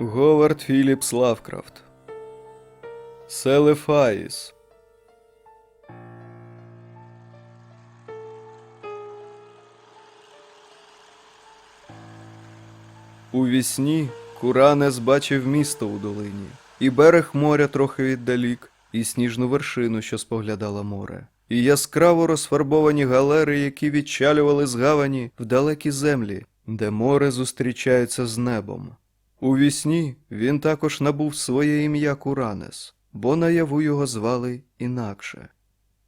Говард Філіпс Лавкрафт. Селефаїс. У вісні Куранес бачив місто у долині, і берег моря трохи віддалік, і сніжну вершину, що споглядала море, і яскраво розфарбовані галери, які відчалювали з гавані в далекі землі, де море зустрічається з небом. У вісні він також набув своє ім'я Куранес, бо наяву його звали інакше.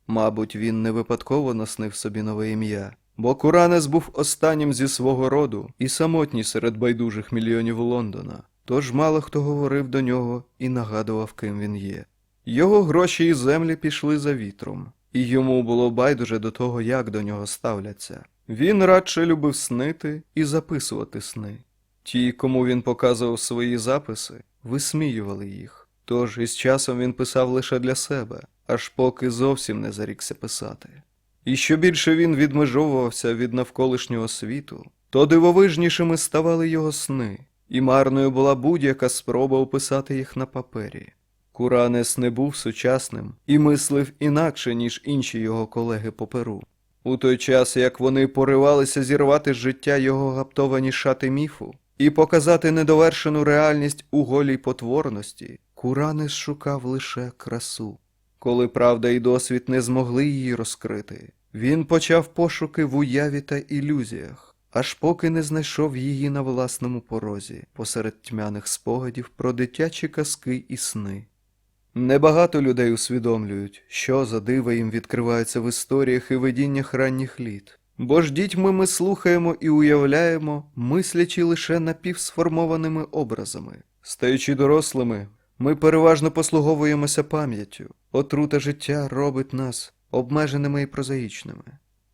Мабуть, він не випадково наснив собі нове ім'я, бо Куранес був останнім зі свого роду і самотній серед байдужих мільйонів Лондона, тож мало хто говорив до нього і нагадував, ким він є. Його гроші і землі пішли за вітром, і йому було байдуже до того, як до нього ставляться. Він радше любив снити і записувати сни. Ті, кому він показував свої записи, висміювали їх. Тож із часом він писав лише для себе, аж поки зовсім не зарікся писати. І що більше він відмежовувався від навколишнього світу, то дивовижнішими ставали його сни, і марною була будь-яка спроба описати їх на папері. Куранес не був сучасним і мислив інакше, ніж інші його колеги по перу. У той час, як вони поривалися зірвати з життя його гаптовані шати міфу і показати недовершену реальність у голій потворності, Куранес шукав лише красу. Коли правда і досвід не змогли її розкрити, він почав пошуки в уяві та ілюзіях, аж поки не знайшов її на власному порозі, посеред тьмяних спогадів про дитячі казки і сни. Небагато людей усвідомлюють, що за дива їм відкривається в історіях і видіннях ранніх літ. Бо ж дітьми ми слухаємо і уявляємо, мислячи лише напівсформованими образами. Стаючи дорослими, ми переважно послуговуємося пам'яттю. Отрута життя робить нас обмеженими і прозаїчними.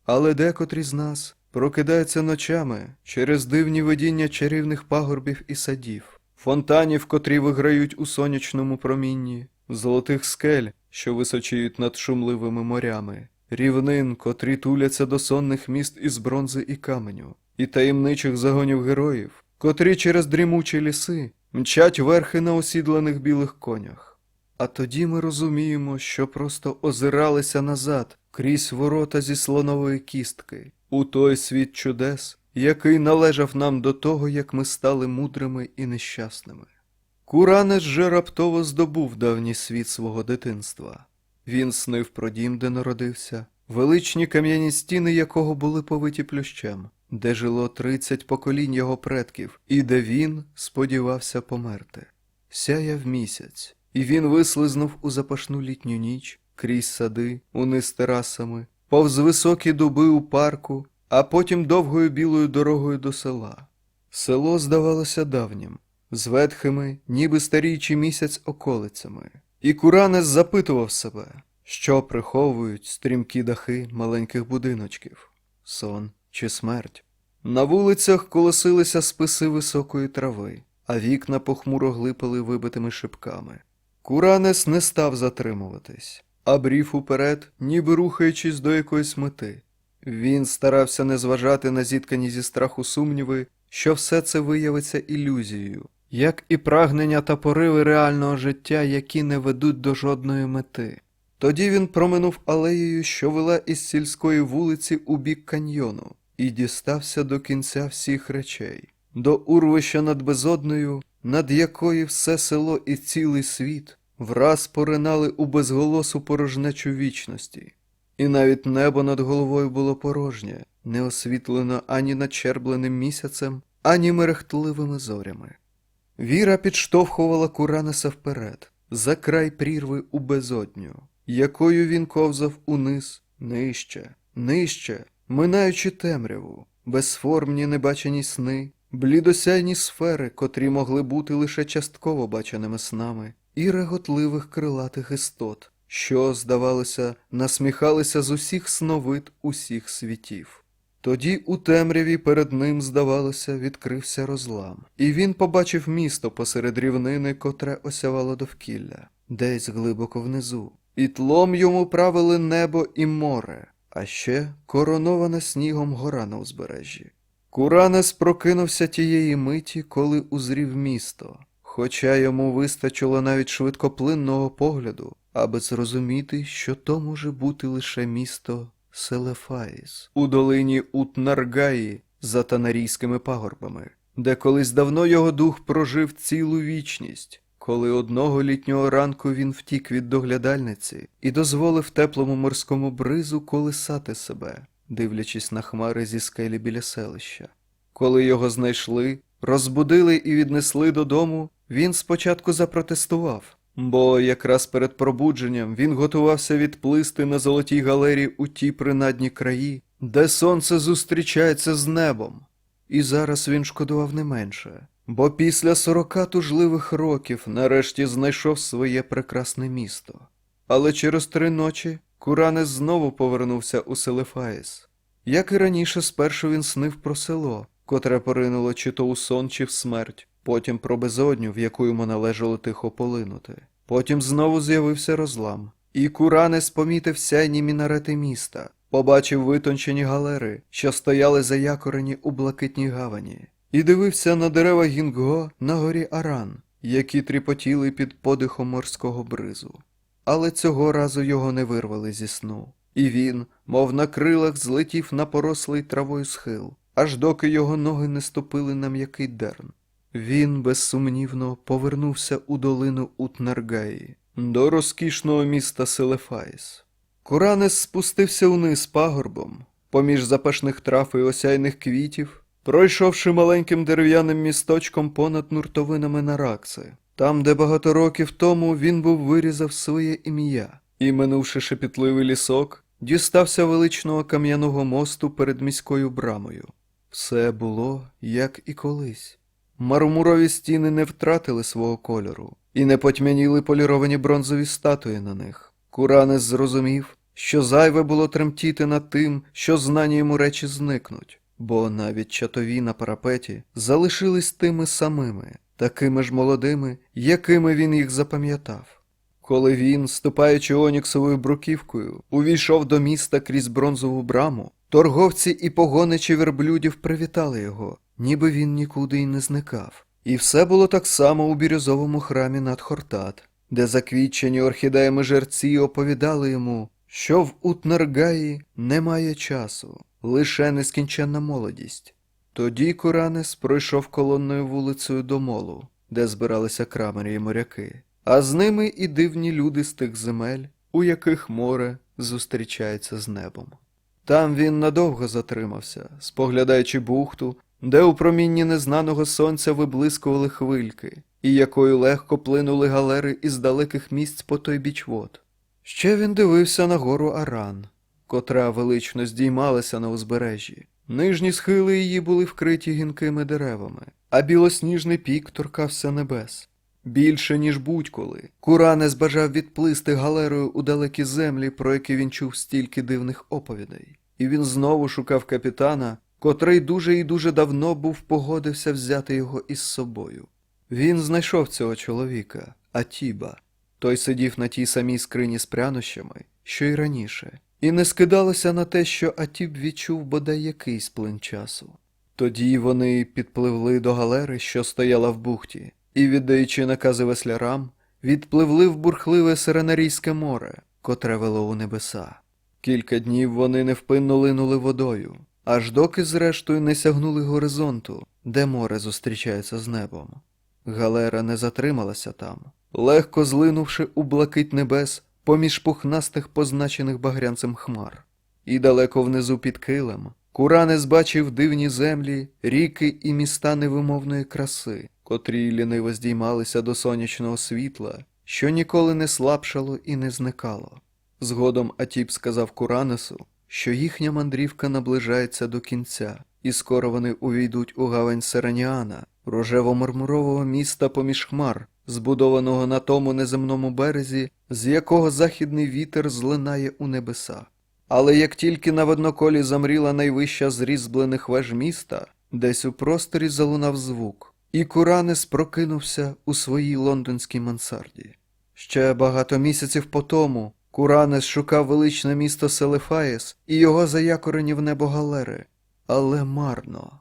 Але декотрі з нас прокидаються ночами через дивні видіння чарівних пагорбів і садів, фонтанів, котрі виграють у сонячному промінні, золотих скель, що височіють над шумливими морями, рівнин, котрі туляться до сонних міст із бронзи і каменю, і таємничих загонів героїв, котрі через дрімучі ліси мчать верхи на осідланих білих конях. А тоді ми розуміємо, що просто озиралися назад крізь ворота зі слонової кістки, у той світ чудес, який належав нам до того, як ми стали мудрими і нещасними. Куранес же раптово здобув давній світ свого дитинства. Він снив про дім, де народився, величні кам'яні стіни якого були повиті плющем, де жило тридцять поколінь його предків, і де він сподівався померти. Сяяв місяць, і він вислизнув у запашну літню ніч, крізь сади, униз терасами, повз високі дуби у парку, а потім довгою білою дорогою до села. Село здавалося давнім, з ветхими, ніби старічий місяць околицями. І Куранес запитував себе, що приховують стрімкі дахи маленьких будиночків сон чи смерть. На вулицях колосилися списи високої трави, а вікна похмуро глипали вибитими шибками. Куранес не став затримуватись, а брів уперед, ніби рухаючись до якоїсь мети. Він старався не зважати на зіткані зі страху сумніви, що все це виявиться ілюзією, як і прагнення та пориви реального життя, які не ведуть до жодної мети. Тоді він проминув алеєю, що вела із сільської вулиці у бік каньйону, і дістався до кінця всіх речей, до урвища над безодною, над якої все село і цілий світ враз поринали у безголосу порожнечу вічності. І навіть небо над головою було порожнє, не освітлено ані начербленим місяцем, ані мерехтливими зорями. Віра підштовхувала Куранеса вперед, за край прірви у безодню, якою він ковзав униз, нижче, нижче, минаючи темряву, безформні небачені сни, блідосяйні сфери, котрі могли бути лише частково баченими снами, і реготливих крилатих істот, що, здавалося, насміхалися з усіх сновид усіх світів. Тоді у темряві перед ним, здавалося, відкрився розлам, і він побачив місто посеред рівнини, котре осявало довкілля, десь глибоко внизу, і тлом йому правили небо і море, а ще коронована снігом гора на узбережжі. Куранес прокинувся тієї миті, коли узрів місто, хоча йому вистачило навіть швидкоплинного погляду, аби зрозуміти, що то може бути лише місто Селефаїс у долині Утнаргаї за Танарійськими пагорбами, де колись давно його дух прожив цілу вічність, коли одного літнього ранку він втік від доглядальниці і дозволив теплому морському бризу колисати себе, дивлячись на хмари зі скелі біля селища. Коли його знайшли, розбудили і віднесли додому, він спочатку запротестував, бо якраз перед пробудженням він готувався відплисти на золотій галері у ті принадні краї, де сонце зустрічається з небом. І зараз він шкодував не менше, бо після сорока тужливих років нарешті знайшов своє прекрасне місто. Але через три ночі Куранес знову повернувся у Селефаїс. Як і раніше, спершу він снив про село, котре поринуло чи то у сон, чи в смерть, потім про безодню, в яку йому належало тихо полинути. Потім знову з'явився розлам, і Куранес помітив сяйні мінарети міста, побачив витончені галери, що стояли заякорені у блакитній гавані, і дивився на дерева Гінго на горі Аран, які тріпотіли під подихом морського бризу. Але цього разу його не вирвали зі сну, і він, мов на крилах, злетів на порослий травою схил, аж доки його ноги не ступили на м'який дерн. Він безсумнівно повернувся у долину Утнаргаї, до розкішного міста Селефаїс. Куранес спустився униз пагорбом, поміж запашних трав і осяйних квітів, пройшовши маленьким дерев'яним місточком понад нуртовинами Наракси, там, де багато років тому він був вирізав своє ім'я, і, минувши шепітливий лісок, дістався величного кам'яного мосту перед міською брамою. Все було, як і колись. Мармурові стіни не втратили свого кольору і не потьмяніли поліровані бронзові статуї на них. Куранес зрозумів, що зайве було тремтіти над тим, що знані йому речі зникнуть, бо навіть чатові на парапеті залишились тими самими, такими ж молодими, якими він їх запам'ятав. Коли він, ступаючи оніксовою бруківкою, увійшов до міста крізь бронзову браму, торговці і погоничі верблюдів привітали його, ніби він нікуди й не зникав. І все було так само у бірюзовому храмі над Хортат, де заквітчені орхідеями жерці оповідали йому, що в Утнаргаї немає часу, лише нескінченна молодість. Тоді Куранес пройшов колонною вулицею до молу, де збиралися крамери і моряки, а з ними і дивні люди з тих земель, у яких море зустрічається з небом. Там він надовго затримався, споглядаючи бухту, де у промінні незнаного сонця виблискували хвильки, і якою легко плинули галери із далеких місць по той біч вод. Ще він дивився на гору Аран, котра велично здіймалася на узбережжі. Нижні схили її були вкриті гінкими деревами, а білосніжний пік торкався небес. Більше, ніж будь-коли, Куранес бажав відплисти галерою у далекі землі, про які він чув стільки дивних оповідей. І він знову шукав капітана, котрий дуже і дуже давно був погодився взяти його із собою. Він знайшов цього чоловіка, Атіба. Той сидів на тій самій скрині з прянощами, що й раніше, і не скидалося на те, що Атіб відчув бодай якийсь плин часу. Тоді вони підпливли до галери, що стояла в бухті, і, віддаючи накази веслярам, відпливли в бурхливе Сиренарійське море, котре вело у небеса. Кілька днів вони невпинно линули водою, аж доки, зрештою, не сягнули горизонту, де море зустрічається з небом. Галера не затрималася там, легко злинувши у блакить небес поміж пухнастих позначених багрянцем хмар. І далеко внизу під килем Куранес бачив дивні землі, ріки і міста невимовної краси, котрі ліниво здіймалися до сонячного світла, що ніколи не слабшало і не зникало. Згодом Атіп сказав Куранесу, що їхня мандрівка наближається до кінця, і скоро вони увійдуть у гавань Сераніана, рожево-мармурового міста поміж хмар, збудованого на тому неземному березі, з якого західний вітер злинає у небеса. Але як тільки на водноколі замріла найвища з різьблених веж міста, десь у просторі залунав звук, і Куранес прокинувся у своїй лондонській мансарді. Ще багато місяців по тому Куранес шукав величне місто Селефаєс і його заякорені в небо галери, але марно.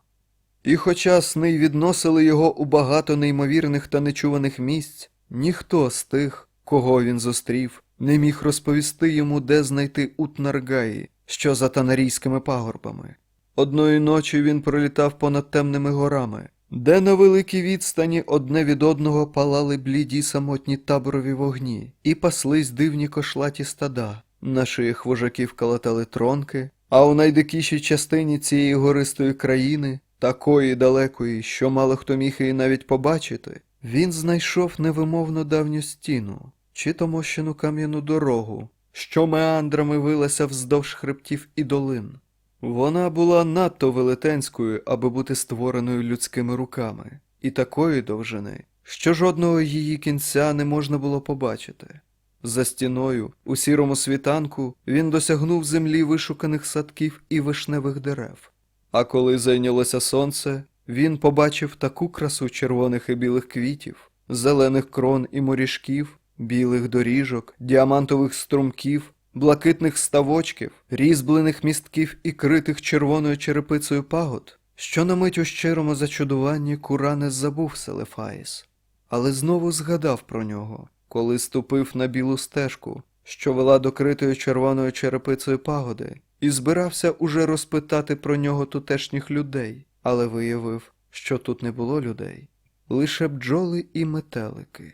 І хоча сни й відносили його у багато неймовірних та нечуваних місць, ніхто з тих, кого він зустрів, не міг розповісти йому, де знайти Утнаргаї, що за танарійськими пагорбами. Одної ночі він пролітав понад темними горами, де на великій відстані одне від одного палали бліді самотні таборові вогні, і паслись дивні кошлаті стада. На шиях вожаків калатали тронки, а у найдикішій частині цієї гористої країни, такої далекої, що мало хто міг її навіть побачити, він знайшов невимовно давню стіну, чи то мощену кам'яну дорогу, що меандрами вилася вздовж хребтів і долин. Вона була надто велетенською, аби бути створеною людськими руками, і такої довжини, що жодного її кінця не можна було побачити. За стіною, у сірому світанку, він досягнув землі вишуканих садків і вишневих дерев. А коли зайнялося сонце, він побачив таку красу червоних і білих квітів, зелених крон і моріжків, білих доріжок, діамантових струмків, блакитних ставочків, різьблених містків і критих червоною черепицею пагод, що на мить у щирому зачудуванні Куранес забув Селефаїс, але знову згадав про нього, коли ступив на білу стежку, що вела до критої червоною черепицею пагоди, і збирався уже розпитати про нього тутешніх людей, але виявив, що тут не було людей, лише бджоли і метелики.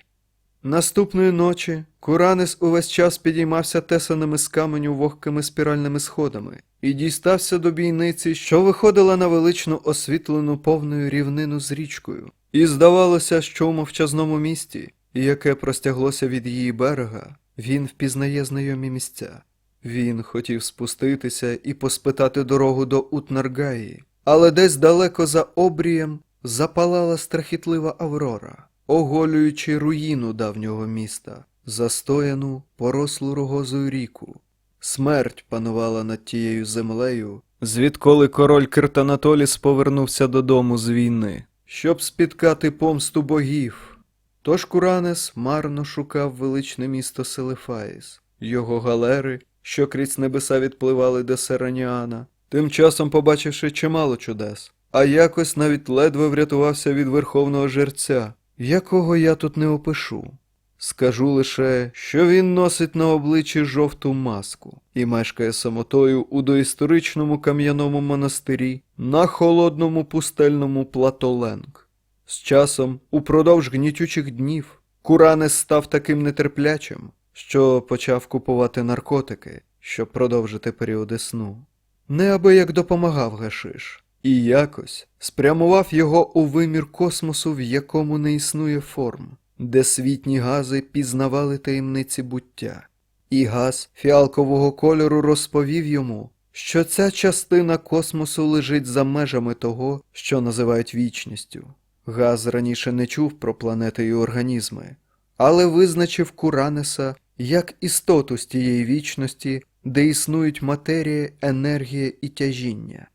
Наступної ночі Куранес увесь час підіймався тесаними з каменю вогкими спіральними сходами і дістався до бійниці, що виходила на величну освітлену повною рівнину з річкою, і здавалося, що у мовчазному місті, яке простяглося від її берега, він впізнає знайомі місця. Він хотів спуститися і поспитати дорогу до Утнаргаї, але десь далеко за обрієм запалала страхітлива аврора, оголюючи руїну давнього міста, застояну, порослу рогозою ріку. Смерть панувала над тією землею, звідколи король Киртанатоліс повернувся додому з війни, щоб спіткати помсту богів. Тож Куранес марно шукав величне місто Селефаїс, його галери, що крізь небеса відпливали до Сераніана, тим часом побачивши чимало чудес, а якось навіть ледве врятувався від верховного жерця, якого я тут не опишу. Скажу лише, що він носить на обличчі жовту маску і мешкає самотою у доісторичному кам'яному монастирі на холодному пустельному плато Ленг. З часом, упродовж гнітючих днів, Куранес став таким нетерплячим, що почав купувати наркотики, щоб продовжити періоди сну. Неабияк допомагав гашиш, і якось спрямував його у вимір космосу, в якому не існує форм, де світні гази пізнавали таємниці буття. І газ фіалкового кольору розповів йому, що ця частина космосу лежить за межами того, що називають вічністю. Газ раніше не чув про планети і організми, але визначив Куранеса як істоту з тієї вічності, де існують матерія, енергія і тяжіння.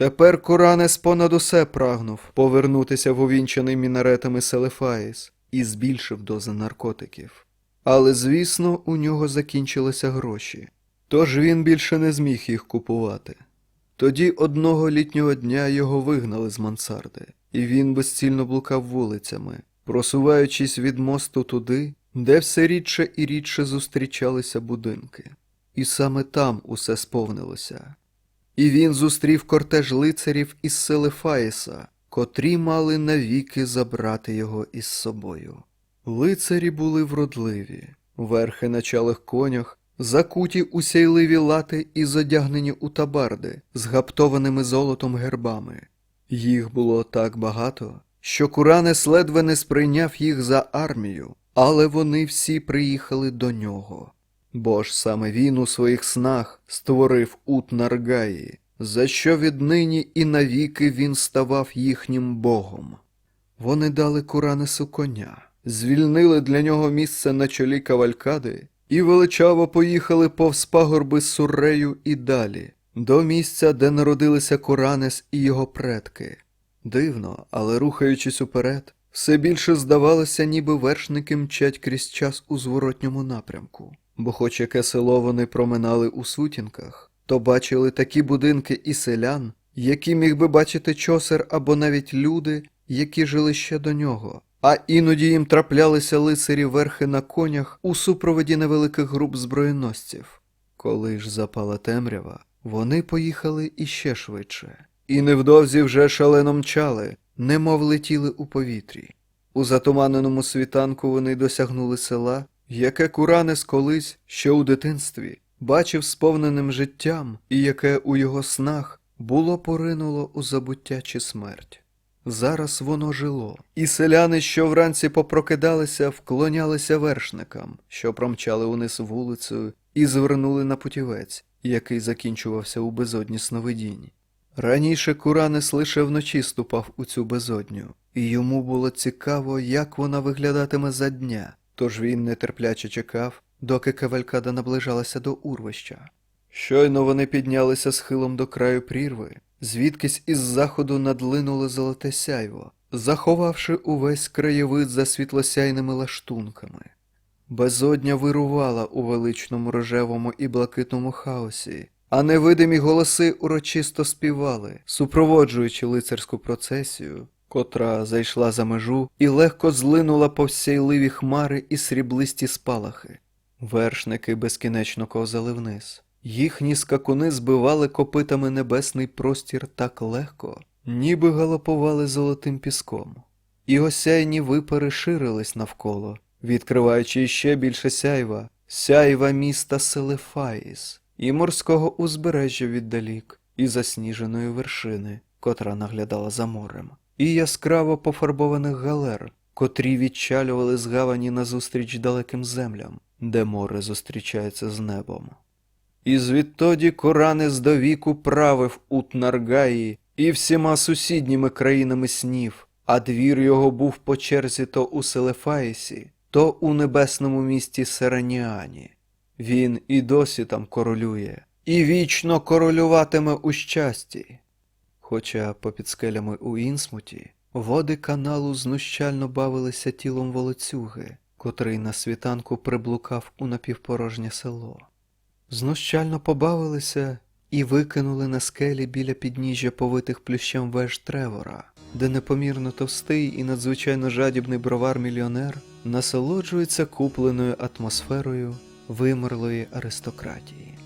Тепер Куранес понад усе прагнув повернутися в увінчаний мінаретами Селефаїс і збільшив дози наркотиків. Але, звісно, у нього закінчилися гроші, тож він більше не зміг їх купувати. Тоді одного літнього дня його вигнали з мансарди, і він безцільно блукав вулицями, просуваючись від мосту туди, де все рідше і рідше зустрічалися будинки. І саме там усе сповнилося. І він зустрів кортеж лицарів із Селефаїса, котрі мали навіки забрати його із собою. Лицарі були вродливі, верхи на чалих конях, закуті у сяйливі лати і задягнені у табарди з гаптованими золотом гербами. Їх було так багато, що Куранес ледве не сприйняв їх за армію, але вони всі приїхали до нього. Бо ж саме він у своїх снах створив Ут Наргаї, за що віднині і навіки він ставав їхнім богом. Вони дали Куранесу коня, звільнили для нього місце на чолі кавалькади і величаво поїхали повз пагорби Суррею і далі, до місця, де народилися Куранес і його предки. Дивно, але рухаючись уперед, все більше здавалося, ніби вершники мчать крізь час у зворотньому напрямку, бо хоч яке село вони проминали у сутінках, то бачили такі будинки і селян, які міг би бачити чосер або навіть люди, які жили ще до нього. А іноді їм траплялися лицарі верхи на конях у супроводі невеликих груп зброєносців. Коли ж запала темрява, вони поїхали іще швидше, і невдовзі вже шалено мчали, немов летіли у повітрі. У затуманеному світанку вони досягнули села, яке Куранес колись, ще у дитинстві, бачив сповненим життям, і яке у його снах було поринуло у забуття чи смерть. Зараз воно жило, і селяни, що вранці попрокидалися, вклонялися вершникам, що промчали униз вулицею, і звернули на путівець, який закінчувався у безодні сновидінь. Раніше Куранес лише вночі ступав у цю безодню, і йому було цікаво, як вона виглядатиме за дня, тож він нетерпляче чекав, доки кавалькада наближалася до урвища. Щойно вони піднялися схилом до краю прірви, звідкись із заходу надлинуло золоте сяйво, заховавши увесь краєвид за світлосяйними лаштунками. Безодня вирувала у величному рожевому і блакитному хаосі, а невидимі голоси урочисто співали, супроводжуючи лицарську процесію, котра зайшла за межу і легко злинула по всійливі хмари і сріблисті спалахи. Вершники безкінечно ковзали вниз. Їхні скакуни збивали копитами небесний простір так легко, ніби галопували золотим піском. І осяйні випари ширились навколо, відкриваючи ще більше сяйва, сяйва міста Селефаїс, і морського узбережжя віддалік, і засніженої вершини, котра наглядала за морем, і яскраво пофарбованих галер, котрі відчалювали з гавані назустріч далеким землям, де море зустрічається з небом. І звідтоді Коранес до віку правив у Тнаргаї і всіма сусідніми країнами снів, а двір його був по черзі то у Селефаїсі, то у небесному місті Сераніані. Він і досі там королює, і вічно королюватиме у щасті. Хоча попід скелями у Інсмуті води каналу знущально бавилися тілом волоцюги, котрий на світанку приблукав у напівпорожнє село. Знущально побавилися і викинули на скелі біля підніжжя повитих плющем веж Тревора, де непомірно товстий і надзвичайно жадібний бровар-мільйонер насолоджується купленою атмосферою вимерлої аристократії.